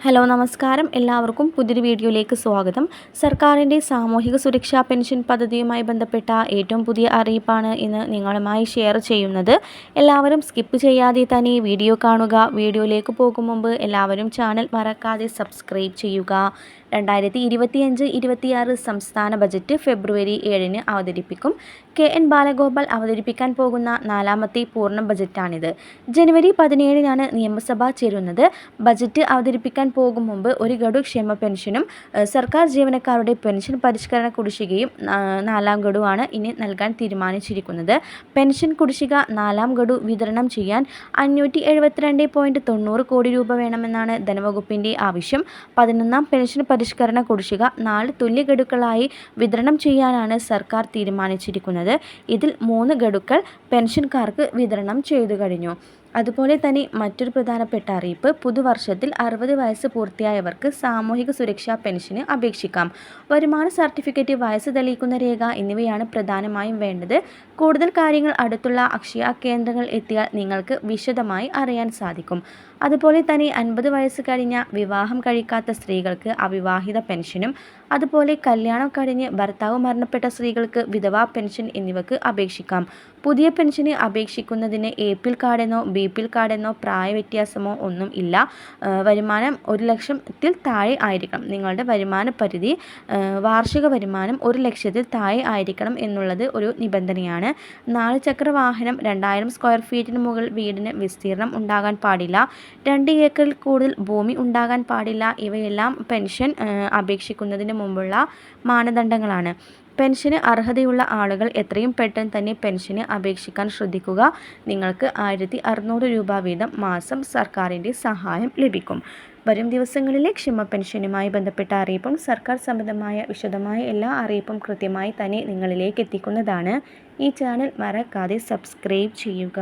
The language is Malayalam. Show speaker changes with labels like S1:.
S1: ഹലോ നമസ്കാരം. എല്ലാവർക്കും പുതിയൊരു വീഡിയോയിലേക്ക് സ്വാഗതം. സർക്കാരിന്റെ സാമൂഹിക സുരക്ഷാ പെൻഷൻ പദ്ധതിയുമായി ബന്ധപ്പെട്ട ഏറ്റവും പുതിയ അറിയിപ്പാണ് ഇന്ന് നിങ്ങളുമായി ഷെയർ ചെയ്യുന്നത്. എല്ലാവരും സ്കിപ്പ് ചെയ്യാതെ തന്നെ വീഡിയോ കാണുക. വീഡിയോയിലേക്ക് പോകും മുമ്പ് എല്ലാവരും ചാനൽ മറക്കാതെ സബ്സ്ക്രൈബ് ചെയ്യുക. രണ്ടായിരത്തി ഇരുപത്തിയഞ്ച് ഇരുപത്തിയാറ് സംസ്ഥാന ബജറ്റ് ഫെബ്രുവരി ഏഴിന് അവതരിപ്പിക്കും. കെ എൻ ബാലഗോപാൽ അവതരിപ്പിക്കാൻ പോകുന്ന നാലാമത്തെ പൂർണ ബജറ്റാണിത്. ജനുവരി പതിനേഴിനാണ് നിയമസഭ ചേരുന്നത്. ബജറ്റ് അവതരിപ്പിക്കാൻ പോകും മുമ്പ് ഒരു ഗഡു ക്ഷേമ പെൻഷനും സർക്കാർ ജീവനക്കാരുടെ പെൻഷൻ പരിഷ്കരണ കുടിശ്ശികയും നാലാം ഗഡുവാണ് ഇനി നൽകാൻ തീരുമാനിച്ചിരിക്കുന്നത്. പെൻഷൻ കുടിശ്ശിക നാലാം ഗഡു വിതരണം ചെയ്യാൻ അഞ്ഞൂറ്റി എഴുപത്തിരണ്ട് പോയിന്റ് തൊണ്ണൂറ് കോടി രൂപ വേണമെന്നാണ് ധനവകുപ്പിന്റെ ആവശ്യം. പതിനൊന്നാം പെൻഷൻ പരിഷ്കരണ കുടിശ്ശിക നാല് തുല്യ ഗഡുക്കളായി വിതരണം ചെയ്യാനാണ് സർക്കാർ തീരുമാനിച്ചിരിക്കുന്നത്. ഇതിൽ മൂന്ന് ഗഡുക്കൾ പെൻഷൻകാർക്ക് വിതരണം ചെയ്തു കഴിഞ്ഞു. അതുപോലെ തന്നെ മറ്റൊരു പ്രധാനപ്പെട്ട അറിയിപ്പ് പുതുവർഷത്തിൽ അറുപത് വയസ്സ് പൂർത്തിയായവർക്ക് സാമൂഹിക സുരക്ഷാ പെൻഷന് അപേക്ഷിക്കാം. വരുമാന സർട്ടിഫിക്കറ്റ് വയസ്സ് തെളിയിക്കുന്ന രേഖ എന്നിവയാണ് പ്രധാനമായും വേണ്ടത്. കൂടുതൽ കാര്യങ്ങൾ അടുത്തുള്ള അക്ഷയ കേന്ദ്രങ്ങൾ എത്തിയാൽ നിങ്ങൾക്ക് വിശദമായി അറിയാൻ സാധിക്കും. അതുപോലെ തന്നെ അൻപത് വയസ്സ് കഴിഞ്ഞ വിവാഹം കഴിക്കാത്ത സ്ത്രീകൾക്ക് അവിവാഹിത പെൻഷനും അതുപോലെ കല്യാണം കഴിഞ്ഞ് ഭർത്താവ് മരണപ്പെട്ട സ്ത്രീകൾക്ക് വിധവാ പെൻഷൻ എന്നിവക്ക് അപേക്ഷിക്കാം. പുതിയ പെൻഷന് അപേക്ഷിക്കുന്നതിന് എ പി എൽ കാർഡെന്നോ ബി പി എൽ കാർഡെന്നോ പ്രായ വ്യത്യാസമോ ഒന്നും ഇല്ല. വരുമാനം ഒരു ലക്ഷത്തിൽ താഴെ ആയിരിക്കണം. നിങ്ങളുടെ വരുമാന പരിധി വാർഷിക വരുമാനം ഒരു ലക്ഷത്തിൽ താഴെ ആയിരിക്കണം എന്നുള്ളത് ഒരു നിബന്ധനയാണ്. നാല് ചക്ര വാഹനം രണ്ടായിരം സ്ക്വയർ ഫീറ്റിന് മുകളിൽ വീടിന് വിസ്തീർണം ഉണ്ടാകാൻ പാടില്ല. രണ്ട് ഏക്കറിൽ കൂടുതൽ ഭൂമി ഉണ്ടാകാൻ പാടില്ല. ഇവയെല്ലാം പെൻഷൻ അപേക്ഷിക്കുന്നതിന് മുമ്പുള്ള മാനദണ്ഡങ്ങളാണ്. പെൻഷന് അർഹതയുള്ള ആളുകൾ എത്രയും പെട്ടെന്ന് തന്നെ പെൻഷന് അപേക്ഷിക്കാൻ ശ്രദ്ധിക്കുക. നിങ്ങൾക്ക് ആയിരത്തി അറുന്നൂറ് രൂപ വീതം മാസം സർക്കാരിന്റെ സഹായം ലഭിക്കും. വരും ദിവസങ്ങളിലെ ക്ഷമ പെൻഷനുമായി ബന്ധപ്പെട്ട അറിയിപ്പും സർക്കാർ സംബന്ധമായ വിശദമായ എല്ലാ അറിയിപ്പും കൃത്യമായി തന്നെ നിങ്ങളിലേക്ക് എത്തിക്കുന്നതാണ്. ഈ ചാനൽ മറക്കാതെ സബ്സ്ക്രൈബ് ചെയ്യുക.